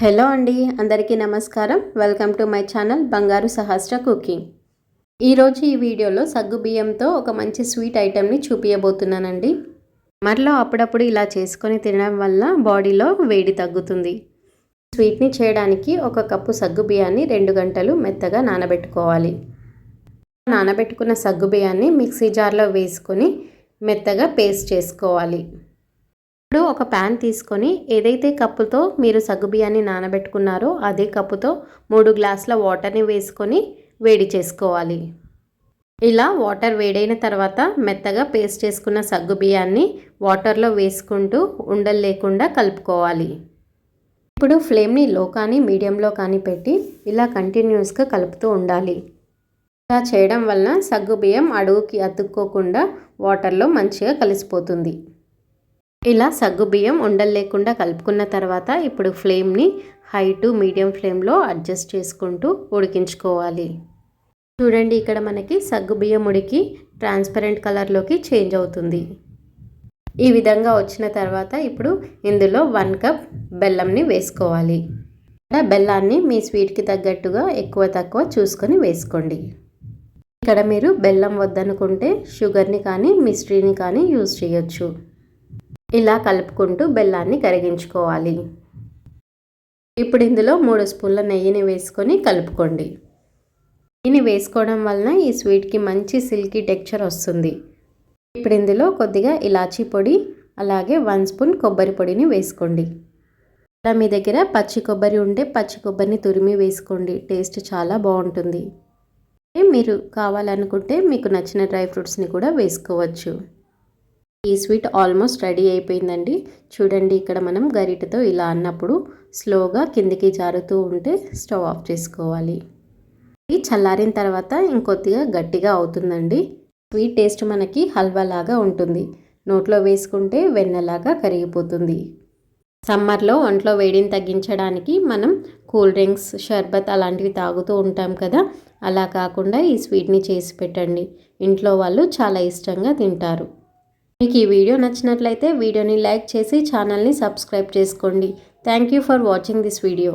Hello అండి అందరికీ నమస్కారం. వెల్కమ్ టు మై ఛానల్ బంగారు సహస్ర కుకింగ్. ఈరోజు ఈ వీడియోలో సగ్గు బియ్యంతో ఒక మంచి స్వీట్ ఐటెంని చూపించబోతున్నానండి మరలో అప్పుడప్పుడు ఇలా చేసుకొని తినడం వల్ల బాడీలో వేడి తగ్గుతుంది. స్వీట్ని చేయడానికి ఒక కప్పు సగ్గు బియ్యాన్ని రెండు గంటలు మెత్తగా నానబెట్టుకోవాలి. నానబెట్టుకున్న సగ్గు బియ్యాన్ని మిక్సీ జార్లో వేసుకొని మెత్తగా పేస్ట్ చేసుకోవాలి. ఇప్పుడు ఒక ప్యాన్ తీసుకొని ఏదైతే కప్పుతో మీరు సగ్గుబియ్యాన్ని నానబెట్టుకున్నారో అదే కప్పుతో మూడు గ్లాసుల వాటర్ని వేసుకొని వేడి చేసుకోవాలి. ఇలా వాటర్ వేడైన తర్వాత మెత్తగా పేస్ట్ చేసుకున్న సగ్గు బియ్యాన్ని వాటర్లో వేసుకుంటూ ఉండలు లేకుండా కలుపుకోవాలి. ఇప్పుడు ఫ్లేమ్ని లో కానీ మీడియంలో కానీ పెట్టి ఇలా కంటిన్యూస్గా కలుపుతూ ఉండాలి. ఇలా చేయడం వలన సగ్గు బియ్యం అడుగుకి అతుక్కోకుండా వాటర్లో మంచిగా కలిసిపోతుంది. ఇలా సగ్గుబియ్యం ఉండలు లేకుండా కలుపుకున్న తర్వాత ఇప్పుడు ఫ్లేమ్ని హై టు మీడియం ఫ్లేమ్లో అడ్జస్ట్ చేసుకుంటూ ఉడికించుకోవాలి. చూడండి ఇక్కడ మనకి సగ్గుబియ్యం ఉడికి ట్రాన్స్పరెంట్ కలర్లోకి చేంజ్ అవుతుంది. ఈ విధంగా వచ్చిన తర్వాత ఇప్పుడు ఇందులో వన్ కప్ బెల్లంని వేసుకోవాలి. బెల్లాన్ని మీ స్వీట్కి తగ్గట్టుగా ఎక్కువ తక్కువ చూసుకొని వేసుకోండి. ఇక్కడ మీరు బెల్లం వద్దనుకుంటే షుగర్ని కానీ మిస్ట్రీని కానీ యూజ్ చేయొచ్చు. ఇలా కలుపుకుంటూ బెల్లాన్ని కరిగించుకోవాలి. ఇప్పుడు ఇందులో మూడు స్పూన్ల నెయ్యిని వేసుకొని కలుపుకోండి. నెయ్యిని వేసుకోవడం వలన ఈ స్వీట్కి మంచి సిల్కీ టెక్చర్ వస్తుంది. ఇప్పుడు ఇందులో కొద్దిగా ఇలాచీ పొడి అలాగే వన్ స్పూన్ కొబ్బరి పొడిని వేసుకోండి. అలా మీ దగ్గర పచ్చి కొబ్బరి ఉంటే పచ్చి కొబ్బరిని తురిమి వేసుకోండి. టేస్ట్ చాలా బాగుంటుంది. మీరు కావాలనుకుంటే మీకు నచ్చిన డ్రై ఫ్రూట్స్ని కూడా వేసుకోవచ్చు. ఈ స్వీట్ ఆల్మోస్ట్ రెడీ అయిపోయిందండి. చూడండి ఇక్కడ మనం గరిటతో ఇలా అన్నప్పుడు స్లోగా కిందికి జారుతూ ఉంటే స్టవ్ ఆఫ్ చేసుకోవాలి. ఇది చల్లారిన తర్వాత ఇంకొద్దిగా గట్టిగా అవుతుందండి. స్వీట్ టేస్ట్ మనకి హల్వా లాగా ఉంటుంది. నోట్లో వేసుకుంటే వెన్నలాగా కరిగిపోతుంది. సమ్మర్లో ఒంట్లో వేడిని తగ్గించడానికి మనం కూల్ డ్రింక్స్ షర్బత్ అలాంటివి తాగుతూ ఉంటాం కదా. అలా కాకుండా ఈ స్వీట్ని చేసి పెట్టండి. ఇంట్లో వాళ్ళు చాలా ఇష్టంగా తింటారు. మీకు ఈ వీడియో నచ్చినట్లయితే వీడియోని లైక్ చేసి ఛానల్ని సబ్స్క్రైబ్ చేసుకోండి. Thank you for watching this video.